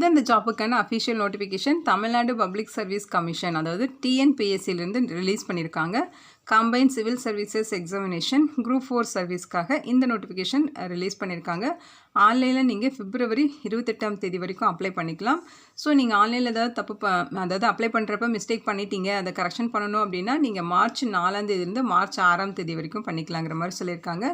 இதுதான் இந்த ஜாப்புக்கான official notification Tamil Nadu public service commission அதாவது டிஎன்பிஎஸ்சிலேருந்து ரிலீஸ் பண்ணியிருக்காங்க combine civil services examination group four சர்வீஸ்க்காக இந்த நோட்டிஃபிகேஷன் ரிலீஸ் பண்ணியிருக்காங்க ஆன்லைனில் நீங்கள் பிப்ரவரி இருபத்தெட்டாம் தேதி வரைக்கும் அப்ளை பண்ணிக்கலாம். ஸோ நீங்கள் ஆன்லைனில் ஏதாவது தப்பு ப அதாவது அப்ளை பண்ணுறப்ப மிஸ்டேக் பண்ணிட்டீங்க அதை கரெக்ஷன் பண்ணணும் அப்படின்னா நீங்கள் மார்ச் நாலாம் தேதியிலேருந்து மார்ச் ஆறாம் தேதி வரைக்கும் பண்ணிக்கலாங்கிற மாதிரி சொல்லியிருக்காங்க.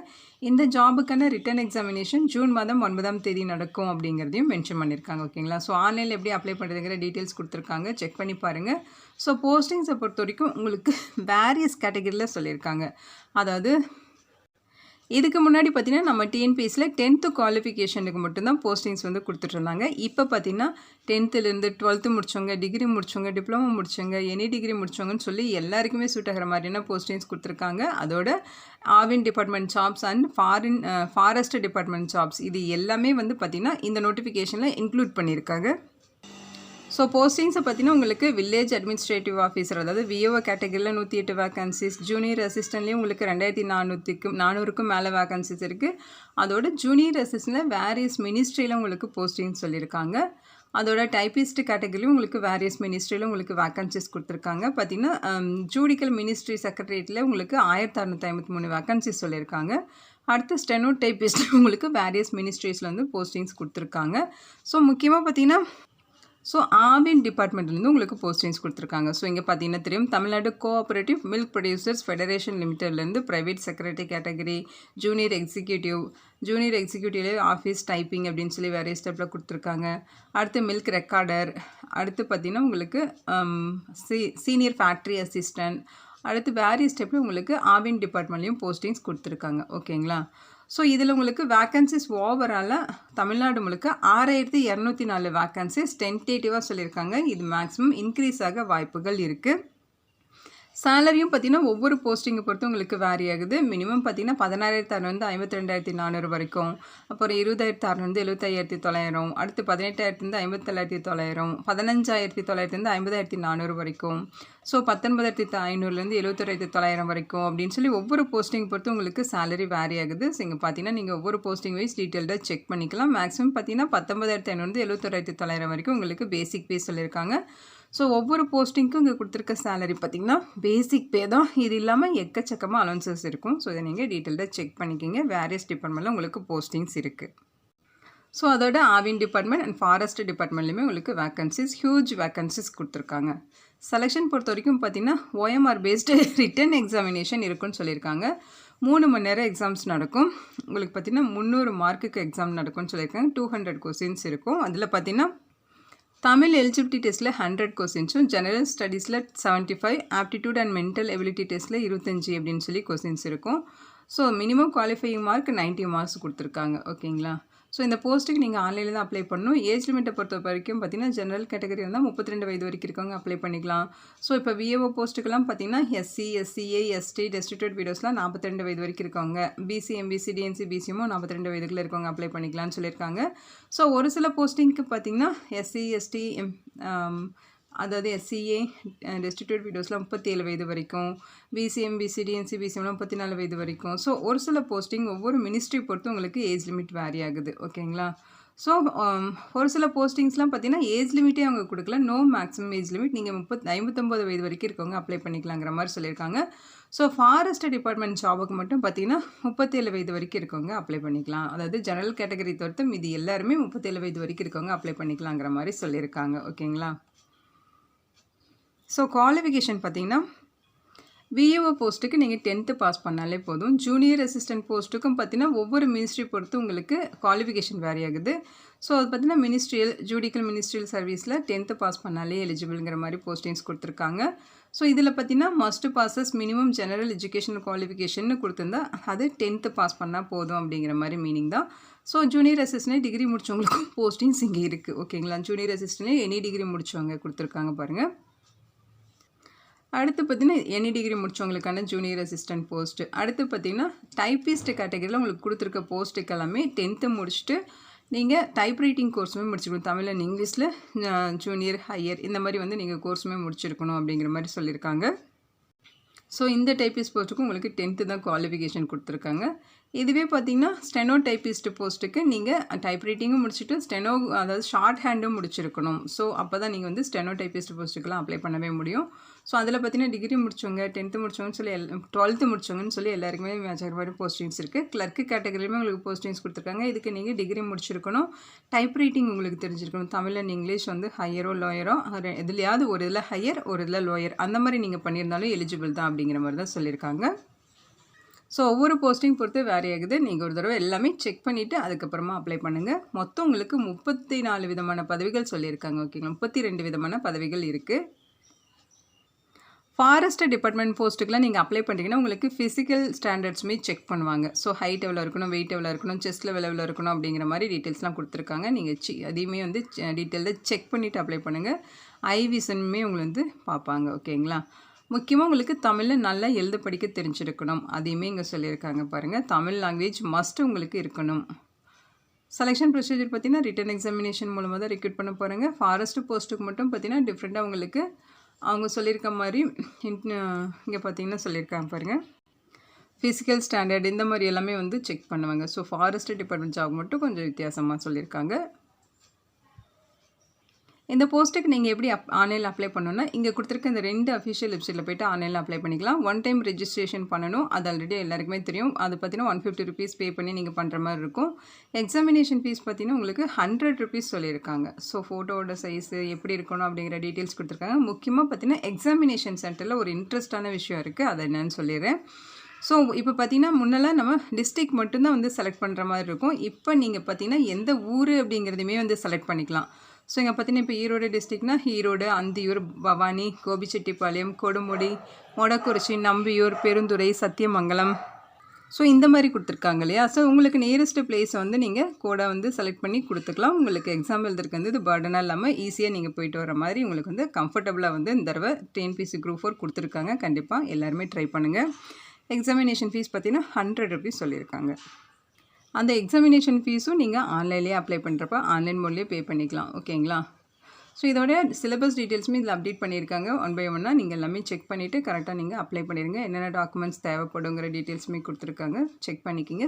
இந்த ஜாபுக்கான ரிட்டன் எக்ஸாமினேஷன் ஜூன் மாதம் ஒன்பதாம் தேதி நடக்கும் அப்படிங்கிறதையும் மென்ஷன் பண்ணியிருக்காங்க ஓகேங்களா ஸோ ஆன்லைனில் எப்படி அப்ளை பண்ணுறதுங்கிற டீட்டெயில்ஸ் கொடுத்துருக்காங்க. செக் பண்ணி பாருங்கள் ஸோ போஸ்டிங்ஸை பொறுத்த வரைக்கும் உங்களுக்கு வேரியஸ் கேட்டகரியில் சொல்லியிருக்காங்க. அதாவது இதுக்கு முன்னாடி பார்த்தீங்கன்னா நம்ம டிஎன்பிஎஸில் டென்த்து குவாலிஃபிகேஷனுக்கு மட்டும்தான் போஸ்டிங்ஸ் வந்து கொடுத்துட்ருந்தாங்க இப்போ பார்த்தீங்கன்னா டென்த்துலேருந்து டுவெல்த்து முடிச்சவங்க டிகிரி முடிச்சவங்க டிப்ளமோ முடிச்சவங்க எனி டிகிரி முடிச்சவங்கன்னு சொல்லி எல்லாருக்குமே சூட் ஆகிற மாதிரியான போஸ்டிங்ஸ் கொடுத்துருக்காங்க. அதோட Aavin department jobs and foreign forest department jobs இது எல்லாமே வந்து பார்த்திங்கன்னா இந்த நோட்டிஃபிகேஷனில் இன்க்ளூட் பண்ணியிருக்காங்க. ஸோ போஸ்டிங்ஸை பார்த்தீங்கன்னா உங்களுக்கு வில்லேஜ் அட்மினிஸ்ட்ரேட்டிவ் ஆஃபீஸர் அதாவது விஓ கேட்டகரியில் நூற்றி எட்டு வேகன்சிஸ் ஜூனியர் அசிஸ்டன்ட்லேயும் உங்களுக்கு ரெண்டாயிரத்தி நானூற்றிக்கும் நானூறுக்கும் மேலே வேகன்சிஸ் இருக்குது அதோட ஜூனியர் அசிஸ்டன்ட்டில் வேரியஸ் மினிஸ்ட்ரியில் உங்களுக்கு போஸ்டிங் சொல்லியிருக்காங்க அதோட டைப்பிஸ்ட் கேட்டகரியும் உங்களுக்கு வேரியஸ் மினிஸ்ட்ரியில் உங்களுக்கு வேக்கன்சிஸ் கொடுத்துருக்காங்க. பார்த்தீங்கன்னா ஜூடிக்கல் மினிஸ்ட்ரி செக்ரட்டரியேட்டில் உங்களுக்கு ஆயிரத்தி அறநூற்றி ஐம்பத்தி மூணு வேக்கன்சிஸ் சொல்லியிருக்காங்க அடுத்து ஸ்டெனோ டைப்பிஸ்ட் உங்களுக்கு வேரியஸ் மினிஸ்ட்ரீஸில் வந்து போஸ்டிங்ஸ் கொடுத்துருக்காங்க. ஸோ முக்கியமாக பார்த்தீங்கன்னா ஸோ ஆவின் டிபார்ட்மெண்ட்லேருந்து உங்களுக்கு போஸ்டிங்ஸ் கொடுத்துருக்காங்க. ஸோ இங்கே பார்த்தீங்கன்னா தெரியும் Tamil Nadu cooperative milk producers federation லிமிடெட்லேருந்து private secretary category junior executive junior எக்ஸிக்யூட்டிவ்லேயே office typing அப்படின்னு சொல்லி வேறு ஸ்டெப்பில் கொடுத்துருக்காங்க. அடுத்து மில்க் ரெக்கார்டர் அடுத்து பார்த்தீங்கன்னா உங்களுக்கு சி சீனியர் ஃபேக்ட்ரி அசிஸ்டன்ட் அடுத்து வேரிய ஸ்டெப்பில் உங்களுக்கு ஆவின் டிபார்ட்மெண்ட்லேயும் போஸ்டிங்ஸ் கொடுத்துருக்காங்க. ஓகேங்களா? ஸோ இதில் உங்களுக்கு வேக்கன்சிஸ் ஓவரால் தமிழ்நாடு முழுக்க ஆறாயிரத்தி இரநூத்தி நாலு வேக்கன்சிஸ் டென்டேட்டிவாக சொல்லியிருக்காங்க. இது மேக்ஸிமம் இன்க்ரீஸ் ஆக வாய்ப்புகள் இருக்குது சேலரியும் பார்த்தீங்கன்னா ஒவ்வொரு போஸ்டிங்கை பொறுத்து உங்களுக்கு வேரி ஆகுது. மினிமம் பார்த்தீங்கன்னா பதினாறாயிரத்து அறுநூறு ஐம்பத்தி ரெண்டாயிரத்தி நானூறு வரைக்கும். அப்புறம் இருபதாயிரத்தி அறுநூறு எழுபத்தாயிரத்தி தொள்ளாயிரம். அடுத்து பதினெட்டாயிரத்துலேருந்து ஐம்பத்தி தொள்ளாயிரத்தி தொள்ளாயிரம். பதினஞ்சாயிரத்தி தொள்ளாயிரத்துலேருந்து ஐம்பதாயிரத்தி நானூறு வரைக்கும். ஸோ பத்தொன்பதாயிரத்தி ஐநூறுலேருந்து எழுபத்தொராயிரத்தி தொள்ளாயிரம் வரைக்கும் அப்படின்னு சொல்லி ஒவ்வொரு போஸ்டிங் பொறுத்து உங்களுக்கு சேலரி வேரி ஆகுது. ஸோ இங்கே பார்த்தீங்கன்னா நீங்கள் ஒவ்வொரு போஸ்டிங் வைஸ் டீட்டெயில்டாக செக் பண்ணிக்கலாம். மேக்ஸிமம் பார்த்தீங்கன்னா பத்தொன்பதாயிரத்தி ஐநூறு எழுபத்தொராயிரத்தி தொள்ளாயிரம் வரைக்கும் உங்களுக்கு பேசிக் பே சொல்லியிருக்காங்க. ஸோ ஒவ்வொரு போஸ்டிங்க்கும் இங்கே கொடுத்துருக்க சேலரி பார்த்திங்கன்னா பேசிக் பே தான். இது இல்லாமல் எக்கச்சக்கமாக அலவன்சஸ் இருக்கும். ஸோ இதை நீங்கள் டீட்டெயில்டாக செக் பண்ணிக்கிங்க. வேரியஸ் டிபார்ட்மெண்ட்டில் உங்களுக்கு போஸ்டிங்ஸ் இருக்குது ஸோ அதோட ஆவின் டிபார்ட்மெண்ட் அண்ட் ஃபாரஸ்ட் டிபார்ட்மெண்ட்லேயுமே உங்களுக்கு வேக்கன்சிஸ் ஹியூஜ் வேக்கன்சிஸ் கொடுத்துருக்காங்க. செலெக்ஷன் பொறுத்த வரைக்கும் பார்த்திங்கன்னா ஓஎம்ஆர் பேஸ்டு ரிட்டன் எக்ஸாமினேஷன் இருக்குன்னு சொல்லியிருக்காங்க. மூணு மணி நேரம் எக்ஸாம்ஸ் நடக்கும். உங்களுக்கு பார்த்திங்கன்னா முந்நூறு மார்க்குக்கு எக்ஸாம் நடக்கும்னு சொல்லியிருக்காங்க. டூ ஹண்ட்ரட் கொஸ்டின்ஸ் இருக்கும். அதில் பார்த்திங்கன்னா தமிழ் எலிஜிபிலிட்டி டெஸ்ட்டில் ஹண்ட்ரட் கொஸ்டின்ஸும் general ஸ்டடீஸில் seventy five aptitude and mental ability டெஸ்ட்டில் இருபத்தஞ்சி அப்படின்னு சொல்லி கொஸ்டின்ஸ் இருக்கும். So minimum qualifying mark ninety marks கொடுத்துருக்காங்க. ஓகேங்களா ஸோ இந்த போஸ்ட்டுக்கு நீங்கள் ஆன்லைனில் தான் அப்ளை பண்ணணும். ஏஜ் லிமிட்டை பொறுத்த வரைக்கும் பார்த்தீங்கன்னா ஜென்ரல் கேட்டகரி இருந்தால் முப்பத்தி ரெண்டு வயது வரைக்கும் இருக்கவங்க அப்ளை பண்ணிக்கலாம். ஸோ இப்போ விஏஓ போஸ்ட்டுக்கெல்லாம் பார்த்தீங்கன்னா எஸ்சி எஸ்சிஏ எஸ்டி டெஸ்டிடியூட் வீடியோஸ்லாம் நாற்பத்தி ரெண்டு வயது வரைக்கும் இருக்கவங்க. பிசி எம்பிசி டிஎன்சி பிசிஎமோ நாற்பத்தி ரெண்டு வயதுக்குள்ள இருக்கவங்க அப்ளை பண்ணிக்கலாம்னு சொல்லியிருக்காங்க. ஸோ ஒரு சில போஸ்டிங்க்கு பார்த்தீங்கன்னா எஸ்சி எஸ்டி எம் அதாவது எஸ்சிஏ டெஸ்டிடியூட் வீடியோஸில் முப்பத்தி ஏழு வயது வரைக்கும் பிசிஎம் பிசிடி என்சிபிசிஎம்லாம் முப்பத்தி நாலு வயது வரைக்கும். ஸோ ஒரு சில போஸ்டிங் ஒவ்வொரு மினிஸ்ட்ரி பொறுத்து உங்களுக்கு ஏஜ் லிமிட் வேரி ஆகுது. ஓகேங்களா ஸோ um, ஒரு சில போஸ்டிங்ஸ்லாம் பார்த்தீங்கன்னா ஏஜ் லிமிட்டே அவங்க கொடுக்கல. நோ மேக்ஸிமம் ஏஜ் லிமிட் நீங்கள் முப்பத் ஐம்பத்தொம்போது வயது வரைக்கும் இருக்கவங்க அப்ளை பண்ணிக்கலாங்கிற மாதிரி சொல்லியிருக்காங்க. ஸோ ஃபாரஸ்ட் டிபார்ட்மெண்ட் ஜாபுக்கு மட்டும் பார்த்தீங்கன்னா முப்பத்தேழு வயது வரைக்கும் இருக்கவங்க அப்ளை பண்ணிக்கலாம். அதாவது ஜெனரல் கேட்டகரி தவிர்த்து இது எல்லாருமே முப்பத்தேழு வயது வரைக்கும் இருக்கவங்க அப்ளை பண்ணிக்கலாங்கிற மாதிரி சொல்லியிருக்காங்க. ஓகேங்களா ஸோ குவாலிஃபிகேஷன் பார்த்தீங்கன்னா விஏஓ போஸ்ட்டுக்கு நீங்கள் டென்த்து பாஸ் பண்ணாலே போதும். ஜூனியர் அசிஸ்டன்ட் போஸ்ட்டுக்கும் பார்த்தீங்கன்னா ஒவ்வொரு மினிஸ்ட்ரி பொறுத்து உங்களுக்கு குவாலிஃபிகேஷன் வேரி ஆகுது. ஸோ அது பார்த்தீங்கன்னா மினிஸ்ட்ரியல் ஜூடிக்கல் மினிஸ்ட்ரியல் சர்வீஸில் டென்த்து பாஸ் பண்ணாலே எலிஜிபிள்ங்கிற மாதிரி போஸ்டிங்ஸ் கொடுத்துருக்காங்க. ஸோ இதில் பார்த்தீங்கன்னா must possess minimum general education qualification கொடுத்துருந்தா அது டென்த்து பாஸ் பண்ணால் போதும் அப்படிங்கிற மாதிரி மீனிங் தான். ஸோ ஜூனியர் அசிஸ்டன்ட் டிகிரி முடித்தவங்களுக்கும் போஸ்டிங்ஸ் இங்கே இருக்குது ஓகேங்களா ஜூனியர் அசிஸ்டன்ட் எனி டிகிரி முடித்தவங்க கொடுத்துருக்காங்க பாருங்கள் அடுத்து பார்த்தீங்கன்னா எனி டிகிரி முடித்தவங்களுக்கான ஜூனியர் அசிஸ்டன்ட் போஸ்ட்டு அடுத்து பார்த்தீங்கன்னா டைப்பிஸ்ட் கேட்டகரியில் உங்களுக்கு கொடுத்துருக்க போஸ்ட்டுக்கு எல்லாமே டென்த்து முடிச்சுட்டு நீங்கள் டைப் ரைட்டிங் கோர்ஸுமே முடிச்சிருக்கணும் தமிழ் அண்ட் இங்கிலீஷில் ஜூனியர் ஹையர் இந்த மாதிரி வந்து நீங்கள் கோர்ஸுமே முடிச்சிருக்கணும் அப்படிங்கிற மாதிரி சொல்லியிருக்காங்க. ஸோ இந்த டைப்பிஸ்ட் போஸ்ட்டுக்கும் உங்களுக்கு டென்த்து தான் குவாலிஃபிகேஷன் கொடுத்துருக்காங்க. இதுவே பார்த்தீங்கன்னா ஸ்டெனோ டைப்பிஸ்ட் போஸ்ட்டுக்கு நீங்கள் டைப் ரைட்டிங்கும் முடிச்சுட்டு ஸ்டெனோ அதாவது ஷார்ட் ஹேண்டும் முடிச்சிருக்கணும். ஸோ அப்போ தான் நீங்கள் வந்து ஸ்டெனோ டைப்பிஸ்ட் போஸ்ட்டுக்கெலாம் அப்ளை பண்ணவே முடியும். ஸோ அதில் பார்த்தீங்கன்னா டிகிரி முடிச்சவங்க டென்த்து முடிச்சவங்கன்னு சொல்லி எல் டுவெல்த்து முடிச்சவங்கன்னு சொல்லி எல்லாருக்குமே மேட்சர் மாதிரி போஸ்டிங்ஸ் இருக்குது கிளர்க்கு கேட்டகரியுமே உங்களுக்கு போஸ்டிங்ஸ் கொடுத்துருக்காங்க. இதுக்கு நீங்கள் டிகிரி முடிச்சிருக்கணும். டைப் ரைட்டிங் உங்களுக்கு தெரிஞ்சிருக்கணும். தமிழ் அண்ட் இங்கிலீஷ் வந்து ஹையரோ லோயரோ எதுலையாவது ஒரு இதில் ஹையர் ஒரு இதில் லோயர் அந்த மாதிரி நீங்கள் பண்ணியிருந்தாலும் எலிஜிபிள் தான் அப்படிங்கிற மாதிரி தான் சொல்லியிருக்காங்க. ஸோ ஒவ்வொரு போஸ்டிங் பொறுத்து வேரி ஆகுது. நீங்கள் ஒரு தடவை எல்லாமே செக் பண்ணிவிட்டு அதுக்கப்புறமா அப்ளை பண்ணுங்கள் மொத்தம் உங்களுக்கு முப்பத்தி நாலு விதமான பதவிகள் சொல்லியிருக்காங்க ஓகேங்களா முப்பத்தி ரெண்டு விதமான பதவிகள் இருக்குது ஃபாரஸ்ட் டிபார்ட்மெண்ட் போஸ்ட்டுக்குலாம் நீங்கள் அப்ளை பண்ணிட்டீங்கன்னா உங்களுக்கு ஃபிசிக்கல் ஸ்டாண்டர்ட்ஸுமே செக் பண்ணுவாங்க. ஸோ ஹைட் எவ்வளோ இருக்கணும் வெயிட் எவ்வளோ இருக்கணும் செஸ்ட்டில் எவ்வளோ எவ்வளோ இருக்கணும் அப்படிங்கிற மாதிரி டீட்டெயில்ஸ்லாம் கொடுத்துருக்காங்க. நீங்கள் சி அதையுமே வந்து டீட்டெயிலில் செக் பண்ணிவிட்டு அப்ளை பண்ணுங்கள் ஐ விசனுமே உங்களை வந்து பார்ப்பாங்க ஓகேங்களா? முக்கியமாக உங்களுக்கு தமிழில் நல்லா எழுத படிக்க தெரிஞ்சிருக்கணும். அதையுமே இங்கே சொல்லியிருக்காங்க பாருங்கள் தமிழ் லாங்குவேஜ் மஸ்ட் உங்களுக்கு இருக்கணும். செலெக்ஷன் ப்ரொசீஜர் பார்த்தீங்கன்னா ரிட்டன் எக்ஸாமினேஷன் மூலமாக தான் ரெக்ரூட் பண்ண போகிறாங்க ஃபாரஸ்ட் போஸ்ட்டுக்கு மட்டும் பார்த்தீங்கன்னா டிஃப்ரெண்ட்டாக உங்களுக்கு அவங்க சொல்லியிருக்க மாதிரி இங்கே பார்த்தீங்கன்னா சொல்லியிருக்காங்க பாருங்கள் ஃபிசிக்கல் ஸ்டாண்டர்ட் இந்த மாதிரி எல்லாமே வந்து செக் பண்ணுவாங்க. ஸோ ஃபாரஸ்ட் டிபார்ட்மெண்ட் ஜாப் மட்டும் கொஞ்சம் வித்தியாசமாக சொல்லியிருக்காங்க. இந்த போஸ்ட்டுக்கு நீங்கள் எப்படி அப் ஆன்லைனில் அப்ளை பண்ணணும்னா இங்கே கொடுத்துருக்க இந்த ரெண்டு அஃபிஷியல் வெப்சைட்டில் போய்ட்டு ஆன்லைனில் அப்ளை பண்ணிக்கலாம். ஒன் டைம் ரெஜிஸ்ட்ரேஷன் பண்ணணும். அது ஆல்ரெடி எல்லாருக்குமே தெரியும். அது பார்த்தீங்கன்னா ஒன் ஃபிஃப்டி ருபீஸ் பே பண்ணி நீங்கள் பண்ணுற மாதிரி இருக்கும். எக்ஸாமினேஷன் ஃபீஸ் பார்த்தீங்கன்னா உங்களுக்கு ஹண்ட்ரட் ருபீஸ் சொல்லியிருக்காங்க. ஸோ ஃபோட்டோவோட சைஸு எப்படி இருக்கணும் அப்படிங்கிற டீட்டெயில்ஸ் கொடுத்துருக்காங்க. முக்கியமாக பார்த்தீங்கன்னா எக்ஸாமினேஷன் சென்டரில் ஒரு இன்ட்ரெஸ்டான விஷயம் இருக்குது அதை என்னன்னு சொல்லிடுறேன். ஸோ இப்போ பார்த்தீங்கன்னா முன்னெல்லாம் நம்ம டிஸ்ட்ரிக் மட்டும்தான் வந்து செலக்ட் பண்ணுற மாதிரி இருக்கும். இப்போ நீங்கள் பார்த்தீங்கன்னா எந்த ஊர் அப்படிங்கிறதுமே வந்து செலக்ட் பண்ணிக்கலாம். ஸோ இங்கே பார்த்தீங்கன்னா இப்போ ஈரோடு டிஸ்ட்ரிக்ட்னா ஈரோடு அந்தியூர் பவானி கோபிச்செட்டிப்பாளையம் கொடுமுடி மொடக்குறிச்சி நம்பியூர் பெருந்துறை சத்தியமங்கலம். ஸோ இந்த மாதிரி கொடுத்துருக்காங்க இல்லையா? ஸோ உங்களுக்கு நியரஸ்ட் பிளேஸை வந்து நீங்கள் கோடை வந்து செலக்ட் பண்ணி கொடுத்துக்கலாம். உங்களுக்கு எக்ஸாம் எழுதுறதுக்கு வந்து இது பர்டனாக இல்லாமல் ஈஸியாக நீங்கள் போயிட்டு வர மாதிரி உங்களுக்கு வந்து கம்ஃபர்டபுளாக வந்து இந்த தடவை டிஎன்பிசி குரூப் ஃபோர் கொடுத்துருக்காங்க. கண்டிப்பாக எல்லாருமே ட்ரை பண்ணுங்கள் எக்ஸாமினேஷன் ஃபீஸ் பார்த்தீங்கன்னா ஹண்ட்ரட் ருபீஸ் சொல்லியிருக்காங்க. அந்த எக்ஸாமினேஷன் ஃபீஸும் நீங்கள் ஆன்லைன்லேயே அப்ளை பண்ணுறப்ப ஆன்லைன் மோட்லேயே பே பண்ணிக்கலாம். ஓகேங்களா ஸோ இதோட சிலபஸ் டீட்டெயில்ஸுமே இதில் அப்டேட் பண்ணியிருக்காங்க. ஒன் பை ஒன்னாக நீங்கள் எல்லாமே செக் பண்ணிவிட்டு கரெக்டாக நீங்கள் அப்ளை பண்ணிடுங்க என்னென்ன டாக்குமெண்ட்ஸ் தேவைப்படுங்கிற டீட்டெயில்ஸுமே கொடுத்துருக்காங்க. செக் பண்ணிக்கிங்க.